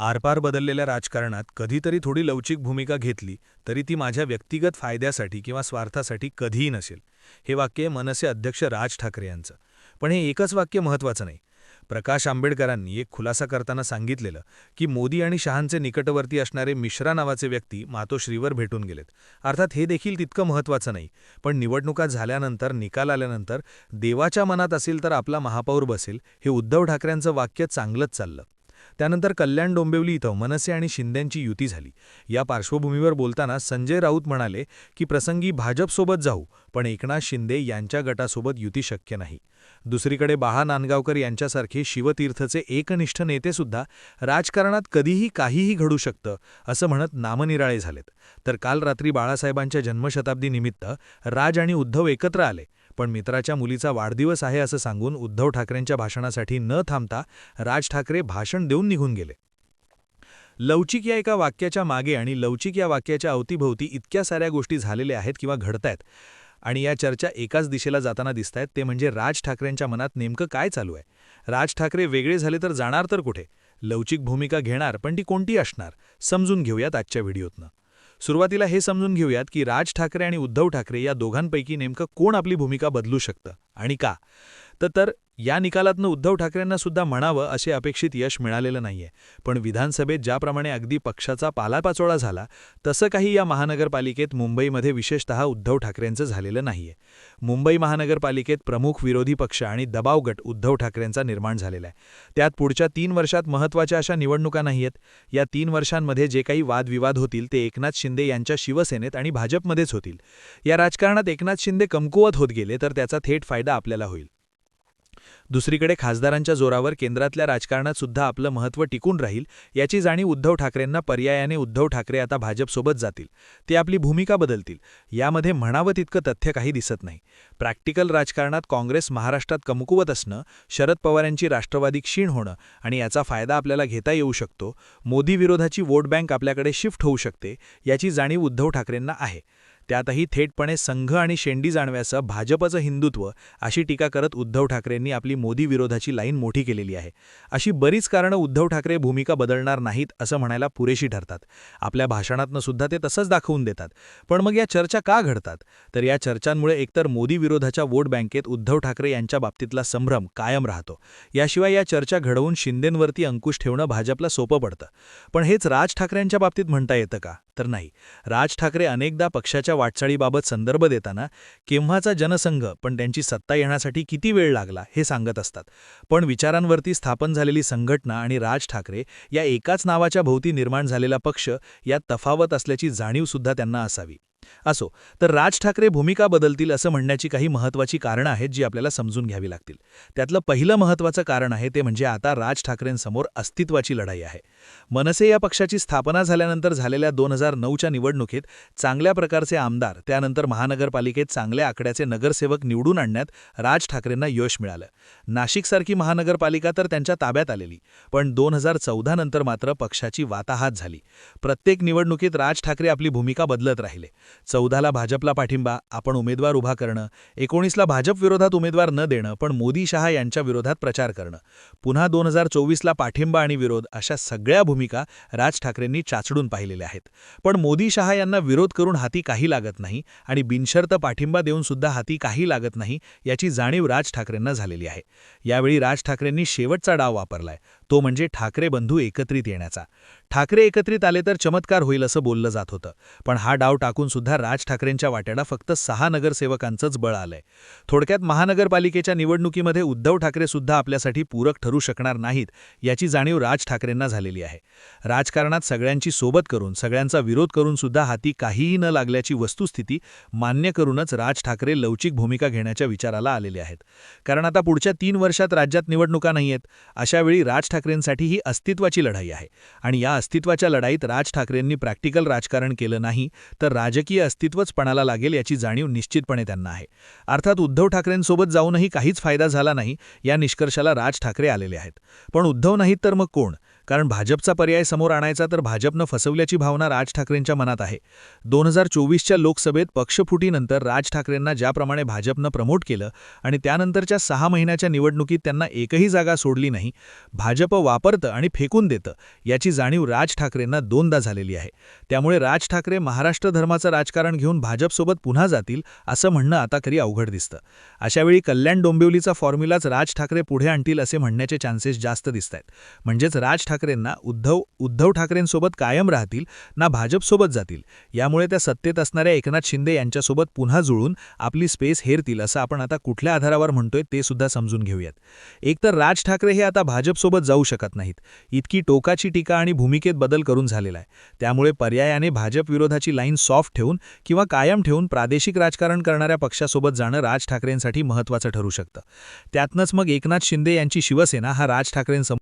आरपार बदललेल्या राजकारणात कधीतरी थोडी लवचिक भूमिका घेतली तरी ती माझ्या व्यक्तिगत फायद्यासाठी किंवा स्वार्थासाठी कधीही नसेल. हे वाक्य मनसे अध्यक्ष राज ठाकरे यांचं. पण हे एकच वाक्य महत्त्वाचं नाही. प्रकाश आंबेडकरांनी एक खुलासा करताना सांगितलेलं की मोदी आणि शहांचे निकटवर्ती असणारे मिश्रा नावाचे व्यक्ती मातोश्रीवर भेटून गेलेत. अर्थात हे देखील तितकं महत्त्वाचं नाही. पण निवडणुका झाल्यानंतर निकाल आल्यानंतर देवाच्या मनात असेल तर आपला महापौर बसेल हे उद्धव ठाकरेंचं वाक्य चांगलंच चाललं. त्यानंतर कल्याण डोंबिवली इथं मनसे आणि शिंदेंची युती झाली. या पार्श्वभूमीवर बोलताना संजय राऊत म्हणाले की प्रसंगी भाजपसोबत जाऊ पण एकनाथ शिंदे यांच्या गटासोबत युती शक्य नाही. दुसरीकडे बाहा नांदगावकर यांच्यासारखे शिवतीर्थचे एकनिष्ठ नेतेसुद्धा राजकारणात कधीही काहीही घडू शकतं असं म्हणत नामनिराळे झालेत. तर काल रात्री बाळासाहेबांच्या जन्मशताब्दीनिमित्त राज आणि उद्धव एकत्र आले. पण मित्राच्या मुलीचा वाढदिवस आहे असं सांगून उद्धव ठाकरेंच्या भाषणासाठी न थांबता राज ठाकरे भाषण देऊन निघून गेले. लवचिक या एका वाक्याच्या मागे आणि लवचिक या वाक्याच्या अवतीभोवती इतक्या साऱ्या गोष्टी झालेल्या आहेत किंवा घडतायत आणि या चर्चा एकाच दिशेला जाताना दिसतायत ते म्हणजे राज ठाकरेंच्या मनात नेमकं काय चालू आहे? राज ठाकरे वेगळे झाले तर जाणार तर कुठे? लवचिक भूमिका घेणार पण ती कोणती असणार? समजून घेऊयात आजच्या व्हिडिओतनं. सुरुवातीला हे समजून घेऊयात की राज ठाकरे आणि उद्धव ठाकरे या दोघांपैकी नेमकं कोण आपली भूमिका बदलू शकतं आणि का? तर या निकालातनं उद्धव ठाकरेंना सुद्धा म्हणावं असे अपेक्षित यश मिळालेलं नाहीये. पण विधानसभेत ज्याप्रमाणे अगदी पक्षाचा पालापाचोळा झाला तसं काही या महानगरपालिकेत मुंबईमध्ये विशेषतः उद्धव ठाकरेंचं झालेलं नाहीये. मुंबई महानगरपालिकेत प्रमुख विरोधी पक्ष आणि दबाव गट उद्धव ठाकरेंचा निर्माण झालेला आहे त्यात पुढच्या तीन वर्षात महत्त्वाच्या अशा निवडणुका नाहीयेत. या तीन वर्षांमध्ये जे काही वादविवाद होतील ते एकनाथ शिंदे यांच्या शिवसेनेत आणि भाजपमध्येच होतील. या राजकारणात एकनाथ शिंदे कमकुवत होत गेले तर त्याचा थेट फायदा आपल्याला होईल. दुसरीकडे खासदारांच्या जोरावर केंद्रातल्या राजकारणात सुद्धा आपलं महत्त्व टिकून राहील याची जाणीव उद्धव ठाकरेंना पर्यायाने उद्धव ठाकरे आता भाजपसोबत जातील. ते आपली भूमिका बदलतील. यामध्ये म्हणावं तितकं तथ्य काही दिसत नाही. प्रॅक्टिकल राजकारणात काँग्रेस महाराष्ट्रात कमकुवत असणं शरद पवार यांची राष्ट्रवादी क्षीण होणं आणि याचा फायदा आपल्याला घेता येऊ शकतो मोदी विरोधाची वोट बँक आपल्याकडे शिफ्ट होऊ शकते याची जाणीव उद्धव ठाकरेंना आहे. त्यातही थेटपणे संघ आणि शेंडी जाणव्याचं भाजपचं हिंदुत्व अशी टीका करत उद्धव ठाकरेंनी आपली मोदी विरोधाची लाईन मोठी केलेली आहे. अशी बरीच कारणं उद्धव ठाकरे भूमिका बदलणार नाहीत असं म्हणायला पुरेशी ठरतात. आपल्या भाषणातनं सुद्धा ते तसंच दाखवून देतात. पण मग या चर्चा का घडतात? तर या चर्चांमुळे एकतर मोदी विरोधाच्या वोट बँकेत उद्धव ठाकरे यांच्या बाबतीतला संभ्रम कायम राहतो. याशिवाय या चर्चा घडवून शिंदेंवरती अंकुश ठेवणं भाजपला सोपं पडतं. पण हेच राज ठाकरेंच्या बाबतीत म्हणता येतं का? तर नाही. राज ठाकरे अनेकदा पक्षाच्या वाटचाळीबाबत संदर्भ देताना केव्हाचा जनसंघ पण त्यांची सत्ता येण्यासाठी किती वेळ लागला हे सांगत असतात. पण विचारांवरती स्थापन झालेली संघटना आणि राज ठाकरे या एकाच नावाच्या भोवती निर्माण झालेला पक्ष यात तफावत असल्याची जाणीवसुद्धा त्यांना असावी. असो तर राज ठाकरे भूमिका बदलतील असं म्हणण्याची काही महत्त्वाची कारणं आहेत जी आपल्याला समजून घ्यावी लागतील. त्यातलं पहिलं महत्त्वाचं कारण आहे ते म्हणजे आता राज ठाकरेंसमोर अस्तित्वाची लढाई आहे. मनसे या पक्षाची स्थापना झाल्यानंतर झालेल्या दोन हजार नऊच्या निवडणुकीत चांगल्या प्रकारचे आमदार त्यानंतर महानगरपालिकेत चांगल्या आकड्याचे नगरसेवक निवडून आणण्यात राज ठाकरेंना यश मिळालं. नाशिकसारखी महानगरपालिका तर त्यांच्या ताब्यात आलेली पण दोन हजार चौदा नंतर मात्र पक्षाची वाताहात झाली. प्रत्येक निवडणुकीत राज ठाकरे आपली भूमिका बदलत राहिले. चौदाला भाजपला पाठिंबा आपण उमेदवार उभा करणं एकोणीसला भाजप विरोधात उमेदवार न देणं पण मोदी शहा यांच्या विरोधात प्रचार करणं. पुन्हा दोन हजार चोवीसला पाठिंबा आणि विरोध अशा सगळ्या भूमिका राज ठाकरेंनी चाचडून पाहिलेल्या आहेत. पण मोदी शहा यांना विरोध करून हाती काही लागत नाही आणि बिनशर्त पाठिंबा देऊन सुद्धा हाती काही लागत नाही याची जाणीव राज ठाकरेंना झालेली आहे. यावेळी राज ठाकरेंनी शेवटचा डाव वापरलाय. तो म्हणजे ठाकरे बंधू एकत्रित येण्याचा. ठाकरे एकत्रित आले तर चमत्कार होईल असं बोललं जात होतं. पण हा डाव टाकून सुद्धा राज ठाकरेंच्या वाट्याला फक्त सहा नगरसेवकांचंच बळ आलंय. थोडक्यात महानगरपालिकेच्या निवडणुकीमध्ये उद्धव ठाकरे सुद्धा आपल्यासाठी पूरक ठरू शकणार नाहीत याची जाणीव राज ठाकरेंना झालेली आहे. राजकारणात सगळ्यांची सोबत करून सगळ्यांचा विरोध करून सुद्धा हाती काहीही न लागल्याची वस्तुस्थिती मान्य करूनच राज ठाकरे लवचिक भूमिका घेण्याच्या विचाराला आलेले आहेत. कारण आता पुढच्या तीन वर्षात राज्यात निवडणुका नाहीयेत. अशावेळी राज ठाकरेंसाठी ही अस्तित्वाची लढाई आहे. आणि या अस्तित्वाच्या लढाईत राज ठाकरेंनी प्रॅक्टिकल राजकारण केलं नाही तर राजकीय अस्तित्वच पणाला लागेल याची जाणीव निश्चितपणे त्यांना आहे. अर्थात उद्धव ठाकरेंसोबत जाऊनही काहीच फायदा झाला नाही या निष्कर्षाला राज ठाकरे आलेले आहेत. पण उद्धव नाहीत तर मग कोण? कारण भाजपचा पर्याय समोर आणायचा तर भाजपनं फसवल्याची भावना राज ठाकरेंच्या मनात आहे. दोन हजार चोवीसच्या लोकसभेत पक्षफुटीनंतर राज ठाकरेंना ज्याप्रमाणे भाजपनं प्रमोट केलं आणि त्यानंतरच्या सहा महिन्याच्या निवडणुकीत त्यांना एकही जागा सोडली नाही भाजप वापरतं आणि फेकून देतं याची जाणीव राज ठाकरेंना दोनदा झालेली आहे. त्यामुळे राज ठाकरे महाराष्ट्र धर्माचं राजकारण घेऊन भाजपसोबत पुन्हा जातील असं म्हणणं आता खरी अवघड दिसतं. अशावेळी कल्याण डोंबिवलीचा फॉर्म्युलाच राज ठाकरे पुढे आणतील असे म्हणण्याचे चान्सेस जास्त दिसत आहेत म्हणजेच राज ठाकरे ठाकरेंना उद्धव उद्धव ठाकरेंसोबत कायम राहतील ना भाजपसोबत जातील? यामुळे त्या सत्तेत असणाऱ्या एकनाथ शिंदे यांच्यासोबत पुन्हा जुळून आपली स्पेस हेरतील असं आपण आता कुठल्या आधारावर म्हणतोय ते सुद्धा समजून घेऊयात. एकतर राज ठाकरे हे आता भाजपसोबत जाऊ शकत नाहीत. इतकी टोकाची टीका आणि भूमिकेत बदल करून झालेला आहे. त्यामुळे पर्यायाने भाजप विरोधाची लाईन सॉफ्ट ठेवून किंवा कायम ठेवून प्रादेशिक राजकारण करणाऱ्या पक्षासोबत जाणं राज ठाकरेंसाठी महत्त्वाचं ठरू शकतं. त्यातनंच मग एकनाथ शिंदे यांची शिवसेना हा राज ठाकरेंसमोर